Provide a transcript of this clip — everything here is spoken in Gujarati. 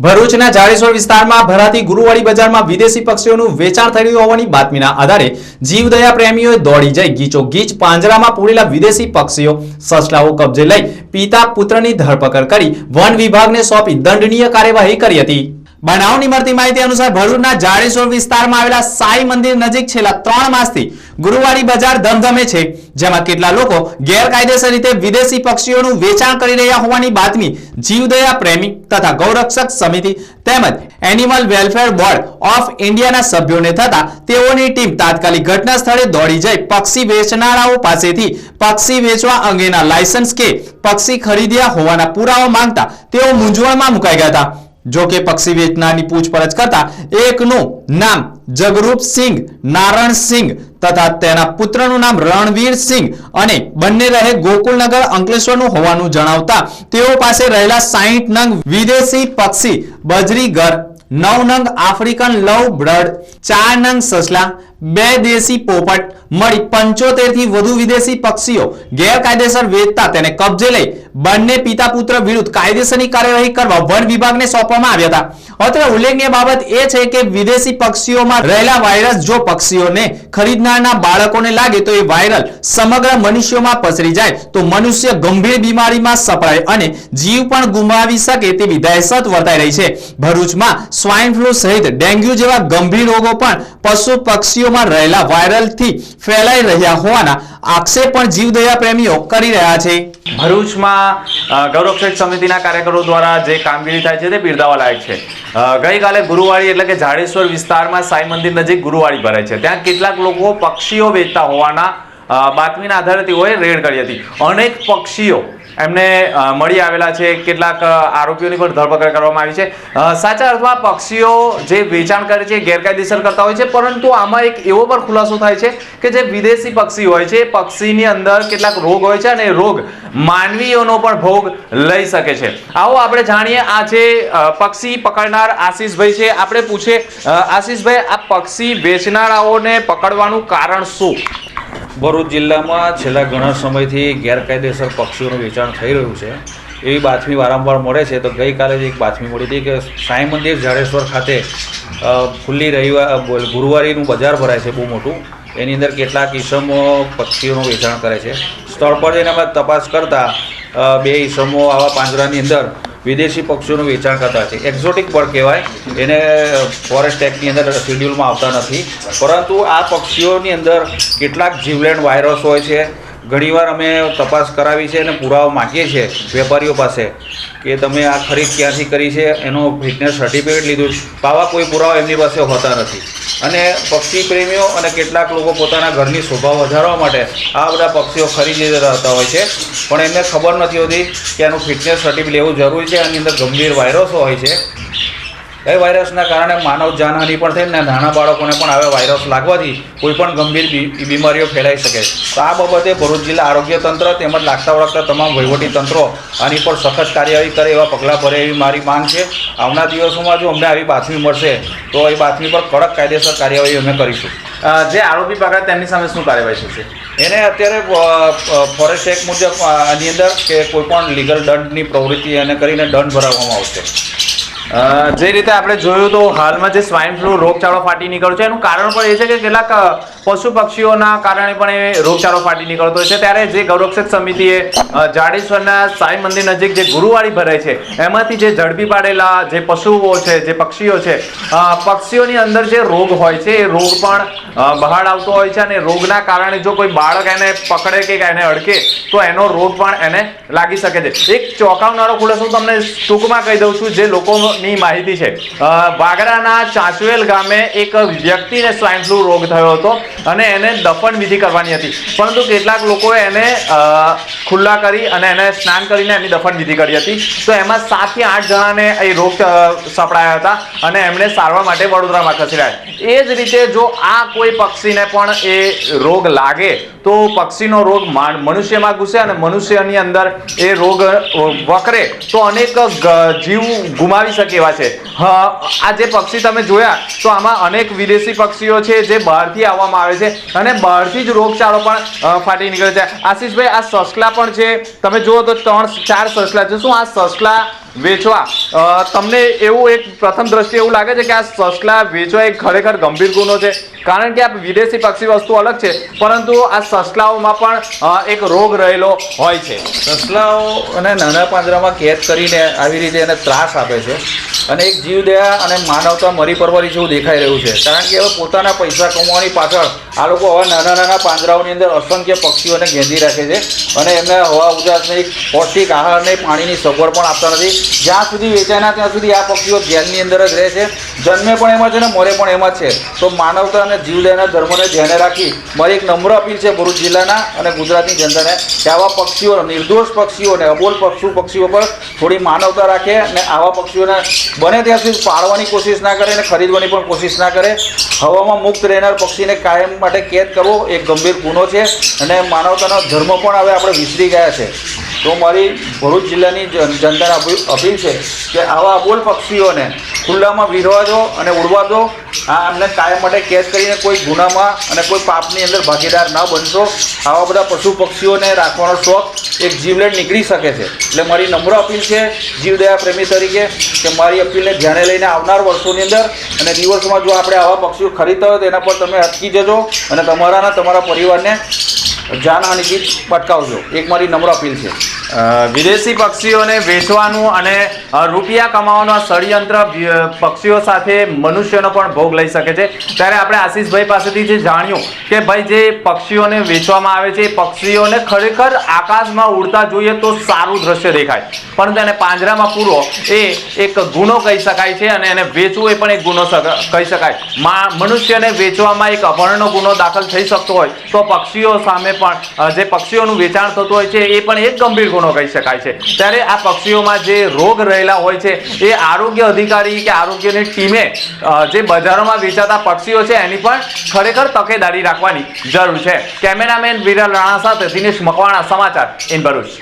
ભરૂચના જાડેશ્વર વિસ્તારમાં ભરાતી ગુરુવાડી બજારમાં વિદેશી પક્ષીઓનું વેચાણ થઈ રહ્યું હોવાની બાતમીના આધારે જીવદયા પ્રેમીઓએ દોડી જઈ ગીચો ગીચ પાંજરામાં પૂરેલા વિદેશી પક્ષીઓ, સસલાઓ કબજે લઈ પિતા પુત્રની ધરપકડ કરી વન વિભાગને સોંપી દંડનીય કાર્યવાહી કરી હતી. બનાવની મળતી માહિતી અનુસાર ભરૂચના જાડેશ્વર વિસ્તારમાં આવેલા સાઈ મંદિર નજીક છેલ્લા ત્રણ માસથી ગુરુવારી બજાર ધમધમે છે, જેમાં કેટલા લોકો ગેરકાયદેસર રીતે વિદેશી પક્ષીઓનું વેચાણ કરી રહ્યા હોવાની બાતમી જીવદયા પ્રેમી તથા ગૌરક્ષક સમિતિ તેમજ એનિમલ વેલફેર બોર્ડ ઓફ ઇન્ડિયાના સભ્યોને થતા તેઓની ટીમ તાત્કાલિક ઘટના સ્થળે દોડી જઈ પક્ષી વેચનારાઓ પાસેથી પક્ષી વેચવા અંગેના લાયસન્સ કે પક્ષી ખરીદ્યા હોવાના પુરાવા માંગતા તેઓ મૂંઝવણમાં મુકાઈ ગયા હતા. જો પક્ષી વેચનારની પૂછપરછ કરતા એકનું નામ જગરૂપસિંહ નારણસિંહ તથા તેના પુત્રનું નામ રણવીરસિંહ અને બંને રહે ગોકુલનગર અંકલેશ્વરનું હોવાનું જણાવતા તેઓ પાસે રહેલા સાહીઠ નંગ વિદેશી પક્ષી બજરીગર, નવ નંગ આફ્રિકન લવ બ્રડ, ચાર નંગ સસલા બે દેશી પોપટ, મળી પંચોતેરથી વધુ વિદેશી પક્ષીઓ ગેરકાયદેસર વેચતા તેને કબજે લઈ બંને પિતા પુત્ર વિરુદ્ધ કાયદેસરની કાર્યવાહી કરવા વન વિભાગને સોંપવામાં આવ્યા હતા. અત્રે ઉલ્લેખનીય બાબત એ છે કે વિદેશી પક્ષીઓમાં રહેલા વાયરસ જો પક્ષીઓને ખરીદનારના બાળકોને લાગે તો એ વાયરલ સમગ્ર મનુષ્યોમાં પસરી જાય તો મનુષ્ય ગંભીર બીમારીમાં સપડાય અને જીવ પણ ગુમાવી શકે તેવી દહેશત વર્તાઈ રહી છે. ભરૂચમાં સ્વાઇન ફ્લૂ સહિત ડેન્ગ્યુ જેવા ગંભીર રોગો પણ પશુ પક્ષીઓમાં રહેલા વાયરલથી ફેલાઈ રહ્યા હોવાના આક્ષેપ પણ જીવદયા પ્રેમીઓ કરી રહ્યા છે. ભરૂચમાં ગૌરવક્ષેક સમિતિના કાર્યકરો દ્વારા જે કામગીરી થાય છે તે બિરદાવવા લાયક છે ગઈકાલે ગુરુવાળી એટલે કે જાડેશ્વર વિસ્તારમાં સાઈ મંદિર નજીક ગુરુવાળી ભરાય છે. ત્યાં કેટલાક લોકો પક્ષીઓ વેચતા હોવાના બાતમીના આધારે તેઓએ રેડ કરી હતી. અનેક પક્ષીઓ એમને મળી આવેલા છે કેટલાક આરોપીઓની પણ ધરપકડ કરવામાં આવી છે. સાચા અર્થમાં પક્ષીઓ જે વેચાણ કરે છે ગેરકાયદેસર કરતા હોય છે, પરંતુ આમાં એક એવો પણ ખુલાસો થાય છે કે જે વિદેશી પક્ષી હોય છે પક્ષીની અંદર કેટલાક રોગ હોય છે અને રોગ માનવીઓનો પણ ભોગ લઈ શકે છે. આવો આપણે જાણીએ, આ જે પક્ષી પકડનાર આશીષભાઈ છે, આપણે પૂછે આશીષભાઈ, આ પક્ષી વેચનારાઓને પકડવાનું કારણ શું? ભરૂચ જિલ્લામાં છેલ્લા ઘણા સમયથી ગેરકાયદેસર પક્ષીઓનું વેચાણ થઈ રહ્યું છે. એવી બાતમી વારંવાર મળે છે. તો ગઈકાલે જ એક બાતમી મળી હતી કે સાંઈ મંદિર જાડેશ્વર ખાતે ખુલ્લી રવિવાર ગુરુવારીનું બજાર ભરાય છે બહુ મોટું. એની અંદર કેટલાક ઈસમો પક્ષીઓનું વેચાણ કરે છે. સ્થળ પર જઈને અમે તપાસ કરતાં બે ઈસમો આવા પાંજરાની અંદર વિદેશી પક્ષીઓનું વેચાણ કરતા છે. એક્ઝોટિક બર્ડ કહેવાય. એને ફોરેસ્ટ એક્ટની અંદર શેડ્યુલમાં આવતા નથી. પરંતુ આ પક્ષીઓની અંદર કેટલાક જીવલેણ વાયરસ હોય છે. ઘણીવાર અમે તપાસ કરાવી છે અને પુરાવા માગીએ છીએ વેપારીઓ પાસે કે તમે આ ખરીદ ક્યાંથી કરી છે, એનો ફિટનેસ સર્ટિફિકેટ લીધું આવા કોઈ પુરાવા એમની પાસે હોતા નથી. અને પક્ષી પ્રેમીઓ અને કેટલાક લોકો પોતાના ઘરની શોભા વધારવા માટે આ બધા પક્ષીઓ ખરીદી રહેતા હોય છે. પણ એમને ખબર નથી હોતી કે એનું ફિટનેસ સર્ટિફિકેટ લેવું જરૂરી છે. આની અંદર ગંભીર વાયરસો હોય છે. એ વાયરસના કારણે માનવ જાનહાની પણ થઈ ને નાના બાળકોને પણ આવે વાયરસ લાગવાથી કોઈ પણ ગંભીર બી- બીમારીઓ ફેલાઈ શકે તો આ બાબતે ભરૂચ જિલ્લા આરોગ્ય તંત્ર તેમજ લાગતા વળગતા તમામ વહીવટી તંત્રો આની પર સખત કાર્યવાહી કરે એવા પગલાં ભરે એવી મારી માંગ છે. આવનાર દિવસોમાં જો અમને આવી બાતમી મળશે તો એ બાતમી પર કડક કાયદેસર કાર્યવાહી અમે કરીશું. જે આરોપી પકડાય તેમની સામે શું કાર્યવાહી થશે એને અત્યારે ફોરેસ્ટ એક્ટ મુજબ આની અંદર કે કોઈપણ લીગલ દંડની પ્રવૃત્તિ એને કરીને દંડ ભરાવવામાં આવશે. જે રીતે આપણે જોયું તો હાલમાં જે સ્વાઇન ફ્લુ રોગચાળો ફાટી નીકળ્યો છે, એનું કારણ પણ એ છે કે કેટલાક પશુ પક્ષીઓના કારણે પણ એ રોગચાળો ફાટી નીકળતો છે. ત્યારે જે ગૌરક્ષક સમિતિએ જાડેશ્વરના સાંઈ મંદિર નજીક જે ગુરુવાળી ભરાય છે, એમાંથી જે ઝડપી પાડેલા જે પશુઓ છે, જે પક્ષીઓ છે પક્ષીઓની અંદર જે રોગ હોય છે, એ રોગ પણ બહાર આવતો હોય છે અને રોગના કારણે જો કોઈ બાળક એને પકડે કે એને અડકે, તો એનો રોગ પણ એને લાગી શકે છે. એક ચોંકાવનારો ખુલાસો તમને ટૂંકમાં કહી દઉં છું, જે લોકોની માહિતી છે. વાગરાના ચાંચવેલ ગામે એક વ્યક્તિને સ્વાઇન ફ્લૂ રોગ થયો હતો અને એને દફન વિધિ કરવાની હતી. પરંતુ કેટલાક લોકોએ એને ખુલ્લા કરી અને એને સ્નાન કરીને એની દફન વિધિ કરી હતી. તો એમાં સાતથી આઠ જણાને એ રોગ સપડાયા હતા અને એમણે સારવાર માટે વડોદરામાં ખસેડાયા. એ જ રીતે જો આ કોઈ પક્ષીને પણ એ રોગ લાગે, તો પક્ષીનો રોગ મનુષ્યમાં ઘૂસે અને મનુષ્યની અંદર એ રોગ વકરે તો અનેક જીવ ગુમાવી શકે એવા છે? આ જે પક્ષી તમે જોયા, તો આમાં અનેક વિદેશી પક્ષીઓ છે જે બહારથી આવવામાં આવે આવે છે અને બહારથી જ રોગચાળો પણ ફાટી નીકળે છે. આશીષભાઈ, આ સસલા પણ છે. તમે જુઓ તો ત્રણ ચાર સસલા છે. શું આ સસલા વેચવા. તમને એવું એક પ્રથમ દ્રષ્ટિએ એવું લાગે છે કે આ સસલા વેચવા એક ખરેખર ગંભીર ગુનો છે? કારણ કે આ વિદેશી પક્ષી વસ્તુ અલગ છે, પરંતુ આ સસલાઓમાં પણ એક રોગ રહેલો હોય છે. સસલાઓ અને નાના પાંજરામાં કેદ કરીને આવી રીતે એને ત્રાસ આપે છે. અને એક જીવદયા અને માનવતા મરી પરવરી જેવું દેખાઈ રહ્યું છે. કારણ કે હવે પોતાના પૈસા કમાવાની પાછળ આ લોકો હવે નાના નાના પાંજરાઓની અંદર અસંખ્ય પક્ષીઓને ગેંધી રાખે છે અને એમને હવા ઉજાસ નહીં પૌષ્ટિક આહાર નહીં પાણીની સગવડ પણ આપતા નથી. જ્યાં સુધી વેચાયના ત્યાં સુધી આ પક્ષીઓ જેલની અંદર જ રહે છે. જન્મે પણ એમાં છે ને મરે પણ એમાં છે. તો માનવતા અને જીવદયાના ધર્મને ધ્યાને રાખી મારી એક નમ્ર અપીલ છે ભરૂચ જિલ્લાના અને ગુજરાતની જનતાને કે આવા પક્ષીઓ, નિર્દોષ પક્ષીઓને અબોલ પક્ષુ પક્ષીઓ પર થોડી માનવતા રાખે અને આવા પક્ષીઓને બને ત્યાં સુધી પાળવાની કોશિશ ના કરે અને ખરીદવાની પણ કોશિશ ના કરે. હવામાં મુક્ત રહેનાર પક્ષીને કાયમ માટે કેદ કરવો એક ગંભીર ગુનો છે અને માનવતાનો ધર્મ પણ હવે આપણે વિસરી ગયા છે. તો મારી ભરૂચ જિલ્લાની જન- જનતાને અપીલ છે કે આવા અબોલ પક્ષીઓને ખુલ્લામાં વિરવા દો અને ઉડવા દો. આ એમને કાયમ માટે કેદ કરીને કોઈ ગુનામાં અને કોઈ પાપની અંદર ભાગીદાર ન બનશો. આવા બધા પશુ પક્ષીઓને રાખવાનો શોખ એક જીવલેણ નીકળી શકે છે. એટલે મારી નમ્ર અપીલ છે જીવદયા પ્રેમી તરીકે કે મારી અપીલને ધ્યાને લઈને આવનાર વર્ષોની અંદર અને દિવસોમાં જો આપણે આવા પક્ષીઓ ખરીદતા હોય તો એના પર તમે અટકી જજો અને તમારા અને તમારા પરિવારને જાનહાનિથી અટકાવજો એક મારી નમ્ર અપીલ છે. વિદેશી પક્ષીઓને વેચવાનું અને રૂપિયા કમાવાનો ષડયંત્ર પક્ષીઓ સાથે મનુષ્યનો પણ ભોગ લઈ શકે છે. ત્યારે આપણે આશીષભાઈ પાસેથી જે જાણ્યું કે ભાઈ જે પક્ષીઓને વેચવામાં આવે છે પક્ષીઓને ખરેખર આકાશમાં ઉડતા જોઈએ તો સારું દ્રશ્ય દેખાય. પરંતુ તેને પાંજરામાં પૂરવો એ એક ગુનો કહી શકાય છે અને એને વેચવું એ પણ એક ગુનો કહી શકાય. મનુષ્યને વેચવામાં એક અપહરણનો ગુનો દાખલ થઈ શકતો હોય તો પક્ષીઓ સામે પણ જે પક્ષીઓનું વેચાણ થતું હોય છે એ પણ એક ગંભીર ગુનો કહી શકાય છે. ત્યારે આ પક્ષીઓમાં જે રોગ રહેલા હોય છે, એ આરોગ્ય અધિકારી કે આરોગ્યની ટીમે જે બજારોમાં વેચાતા પક્ષીઓ છે, એની પણ ખરેખર તકેદારી રાખવાની જરૂર છે. કેમેરામેન વિરલ રાણા સાથે દિનેશ મકવાણા સમાચાર, ઇન ભરૂચ.